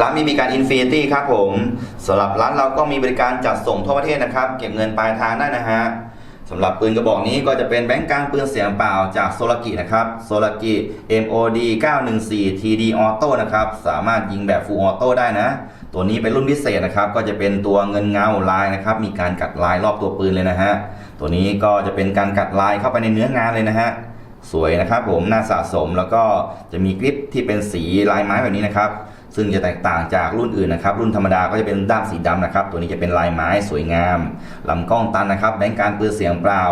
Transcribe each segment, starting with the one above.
ร้านมีบริการอินฟินิตี้ครับผมสำหรับร้านเราก็มีบริการจัดส่งทั่วประเทศนะครับ เก็บเงินปลายทางได้นะฮะสำหรับปืนกระบอกนี้ก็จะเป็นแบงก์กลางปืนเสียงเปล่าจากโซลากินะครับโซลากิ MOD 914 TD Auto นะครับสามารถยิงแบบ Full Auto ได้นะ ตัวนี้เป็นรุ่นพิเศษนะครับก็จะเป็นตัวเงินเงาลายนะครับมีการกัดลายรอบตัวปืนเลยนะฮะตัวนี้ก็จะเป็นการกัดลายเข้าไปในเนื้องานเลยนะฮะสวยนะครับผมน่าสะสมแล้วก็จะมีกริปที่เป็นสีลายไม้แบบนี้นะครับ ซึ่งจะแตกต่างจากรุ่นอื่นนะครับ รุ่นธรรมดาก็จะเป็นด้ามสีดำนะครับ ตัวนี้จะเป็นลายไม้สวยงามลำกล้องตันนะครับแบงการปืนเสียงเปล่า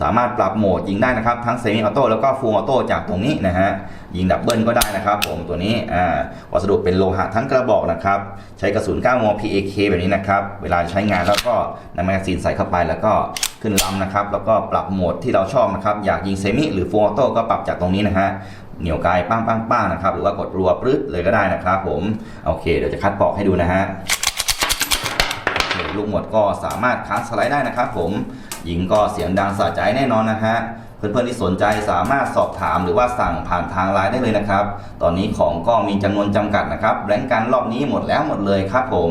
สามารถปรับโหมดยิงได้นะครับ ทั้งเซมิออโต้แล้วก็ฟูลออโต้จากตรงนี้นะฮะยิงดับเบิลก็ได้นะครับผมตัวนี้อ่าวัสดุเป็นโลหะทั้งกระบอกนะครับใช้กระสุน9มม PAK แบบนี้นะครับเวลาใช้งานแล้วก็นำแมกกาซีนใส่เข้าไปแล้วก็ ขึ้นลำนะครับ แล้วก็ปรับโหมดที่เราชอบนะครับ อยากยิงเซมิหรือฟูลออโต้ก็ปรับจากตรงนี้นะฮะ เหนี่ยวไกลป้างป้างป้างนะครับ หรือว่ากดรัวปรึ๊ดเลยก็ได้นะครับผม โอเค เดี๋ยวจะคัดปอกให้ดูนะฮะลูกหมดก็สามารถคัสสไลด์ได้นะครับผม ยิงก็เสียงดังสะใจแน่นอนนะฮะเพื่อนๆที่สนใจสามารถสอบถามหรือว่าสั่งผ่านทางไลน์ได้เลยนะครับ ตอนนี้ของก็มีจำนวนจำกัดนะครับแบงก์กันรอบนี้หมดแล้วหมดเลยครับผม